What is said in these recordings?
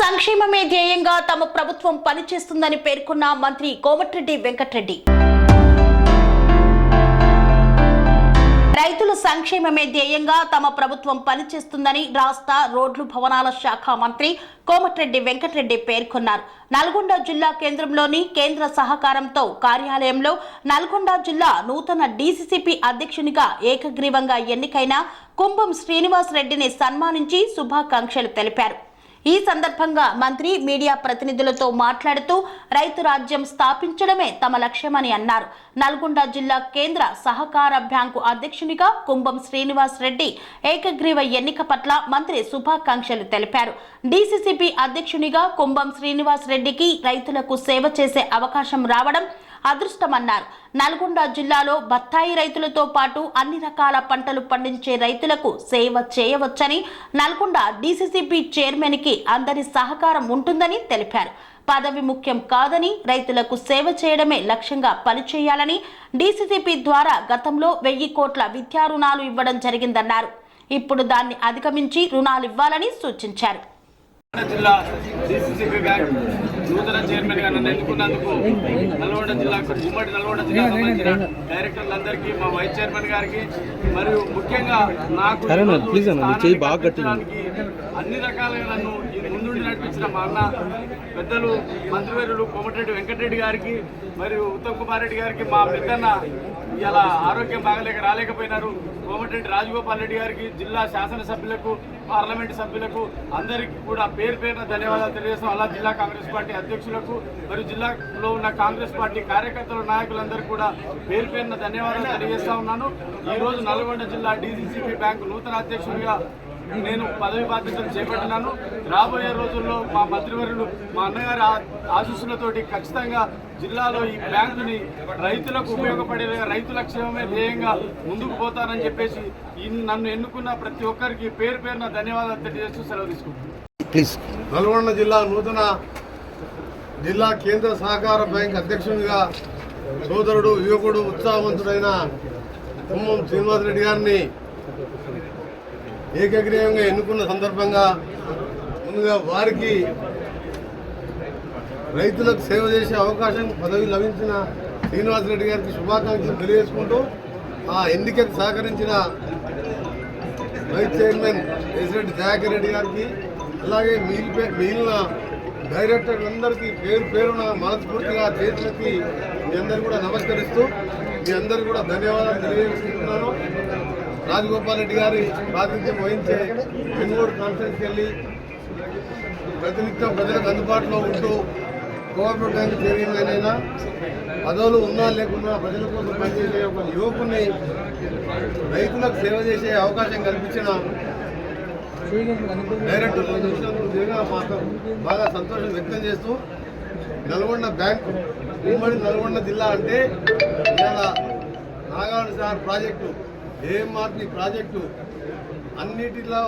సంక్షేమమే ధ్యేయంగా తమ ప్రభుత్వం పనిచేస్తుందని పేర్కొన్న మంత్రి కోమటిరెడ్డి వెంకటరెడ్డి. రైతుల సంక్షేమమే ధ్యేయంగా తమ ప్రభుత్వం పనిచేస్తుందని రాష్ట్ర రోడ్లు భవనాల శాఖ మంత్రి కోమటిరెడ్డి వెంకటరెడ్డి పేర్కొన్నారు. నల్గొండ జిల్లా కేంద్రంలోని కేంద్ర సహకారంతో కార్యాలయంలో నల్గొండ జిల్లా నూతన డీసీసీపీ అధ్యక్షునిగా ఏకగ్రీవంగా ఎన్నికైన కుంభం శ్రీనివాస్ రెడ్డిని సన్మానించి శుభాకాంక్షలు తెలిపారు. ఈ సందర్భంగా మంత్రి మీడియా ప్రతినిధులతో మాట్లాడుతూ రైతు రాజ్యం స్థాపించడమే తమ లక్ష్యమని అన్నారు. నల్గొండ జిల్లా కేంద్ర సహకార బ్యాంకు అధ్యక్షునిగా కుంభం శ్రీనివాస్ రెడ్డి ఏకగ్రీవ ఎన్నిక పట్ల మంత్రి శుభాకాంక్షలు తెలిపారు. డీసీసీపీ అధ్యక్షునిగా కుంభం శ్రీనివాస్ రెడ్డికి రైతులకు సేవ చేసే అవకాశం రావడం అదృష్టమన్నారు. నల్గొండ జిల్లాలో బత్తాయి రైతులతో పాటు అన్ని రకాల పంటలు పండించే రైతులకు సేవ చేయవచ్చని నల్గొండ డీసీసీపీ చైర్మన్కి అందరి సహకారం ఉంటుందని తెలిపారు. పదవి ముఖ్యం కాదని రైతులకు సేవ చేయడమే లక్ష్యంగా పనిచేయాలని డీసీసీపీ ద్వారా గతంలో వెయ్యి కోట్ల విద్యా రుణాలు ఇవ్వడం జరిగిందన్నారు. ఇప్పుడు దాన్ని అధిగమించి రుణాలు ఇవ్వాలని సూచించారు. జిల్లా డిసిసిబి బ్యాంక్ నూతన చైర్మన్గా నన్ను ఎన్నుకున్నందుకు నల్గొండ జిల్లా ఉమ్మడి నల్గొండ జిల్లా సంబంధించిన డైరెక్టర్లందరికీ మా వైస్ చైర్మన్ గారికి మరియు ముఖ్యంగా నాకు అన్న, రకాలుగా నన్ను నడిపించిన మా అన్న పెద్దలు మంత్రివర్యులు కోమటిరెడ్డి వెంకటరెడ్డి గారికి మరియు ఉత్తమ్ కుమార్ రెడ్డి గారికి మా పెద్దన్న ఇలా ఆరోగ్యం బాగలేక రాలేకపోయినారు. కోమటిరెడ్డి రాజగోపాల్ రెడ్డి గారికి జిల్లా శాసనసభ్యులకు పార్లమెంట్ సభ్యులకు అందరికీ కూడా పేరు పేరున ధన్యవాదాలు తెలియజేస్తాం. అలా జిల్లా కాంగ్రెస్ పార్టీ అధ్యక్షులకు మరియు జిల్లాలో ఉన్న కాంగ్రెస్ పార్టీ కార్యకర్తల నాయకులందరికీ కూడా పేరు పేరున ధన్యవాదాలు తెలియజేస్తా ఉన్నాను. ఈరోజు నల్గొండ జిల్లా డీసీసీపీ బ్యాంకు నూతన అధ్యక్షుడిగా నేను పదవి బాధ్యతలు చేపట్టినాను. రాబోయే రోజుల్లో మా మంత్రివర్యులు మా అన్నగారి ఆ- ఆశీస్సులతోటి ఖచ్చితంగా జిల్లాలో ఈ బ్యాంకుని రైతులకు ఉపయోగపడే రైతుల క్షేమమే ధ్యేయంగా ముందుకు పోతానని చెప్పేసి నన్ను ఎన్నుకున్న ప్రతి ఒక్కరికి పేరు పేరున ధన్యవాదాలు తెలియజేస్తూ సెలవు తీసుకుంటున్నాను. ప్లీజ్. నల్గొండ జిల్లా నూతన జిల్లా కేంద్ర సహకార బ్యాంక్ అధ్యక్షునిగా సోదరుడు యువకుడు ఉత్సాహవంతుడైన కుమ్మం శ్రీనివాసరెడ్డి గారిని ఏకగ్రీవంగా ఎన్నుకున్న సందర్భంగా ముందుగా వారికి రైతులకు సేవ చేసే అవకాశం పదవి లభించిన శ్రీనివాసరెడ్డి గారికి శుభాకాంక్షలు తెలియజేసుకుంటూ ఆ ఎన్నికకు సహకరించిన vice chairman president Dayakar Reddy గారికి అలాగే మిగిలిపే మిగిలిన డైరెక్టర్లందరికీ పేరు పేరున మనస్ఫూర్తిగా చేతులకి మీ అందరు కూడా నమస్కరిస్తూ మీ అందరు కూడా ధన్యవాదాలు తెలియజేసుకుంటున్నాను. రాజగోపాల్ రెడ్డి గారి ప్రాతినిధ్యం వహించే బెంగళూరు కాన్ఫరెన్స్కి వెళ్ళి ప్రతినిత్యం ప్రజలకు అందుబాటులో ఉంటూ కోఆపరేటివ్ బ్యాంక్ చైర్మన్ అయినా పదవులు ఉన్నా లేకున్నా ప్రజల కోసం పనిచేసే ఒక యువకుని రైతులకు సేవ చేసే అవకాశం కల్పించిన డైరెక్టర్ మాకు బాగా సంతోషం వ్యక్తం చేస్తూ నల్గొండ బ్యాంకు ఉమ్మడి నల్గొండ జిల్లా అంటే ఇవాళ Nagarjuna sir project AMRP project అన్నిటిలో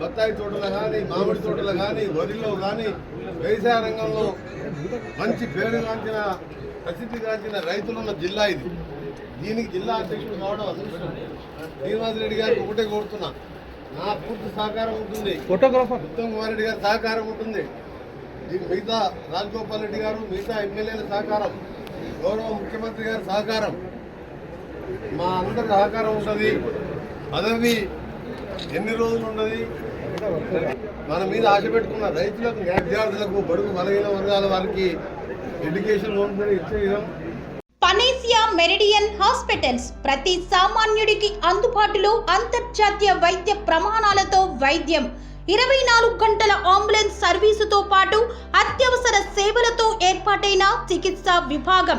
బత్తాయి తోటలు కానీ మామిడి తోటలు కానీ వరిలో కానీ వ్యవసాయ రంగంలో మంచి పేరుగాంచిన ప్రసిద్ధిగాంచిన రైతులున్న జిల్లా ఇది. దీనికి జిల్లా అధ్యక్షుడు కావడం అదృష్టం. శ్రీనివాసరెడ్డి గారికి ఒకటే కోరుతున్నా. నా పూర్తి సహకారం ఉంటుంది. ఫోటోగ్రాఫర్ ఉత్తమ్ కుమార్ రెడ్డి గారి సహకారం ఉంటుంది. మిగతా రాజగోపాల్ రెడ్డి గారు మిగతా ఎమ్మెల్యేల సహకారం గౌరవ ముఖ్యమంత్రి గారి సహకారం. మా అందరి సహకారం ఉంటుంది పదవి ఎన్ని రోజులు ఉన్నది? మన మీద ఆశ పెట్టుకున్న రైతులకు విద్యార్థులకు బడుగు బలహీన వర్గాల వారికి ఎడ్యుకేషన్ లోన్ ఇచ్చే పనేసియా మెరిడియన్ హాస్పిటల్స్ ప్రతి సామాన్యుడికి అందుబాటులో అంతర్జాతీయ వైద్య ప్రమాణాలతో వైద్యం. ఇరవై నాలుగు గంటల అంబులెన్స్ సర్వీసుతో పాటు అత్యవసర సేవలతో ఏర్పాటైన చికిత్సా విభాగం.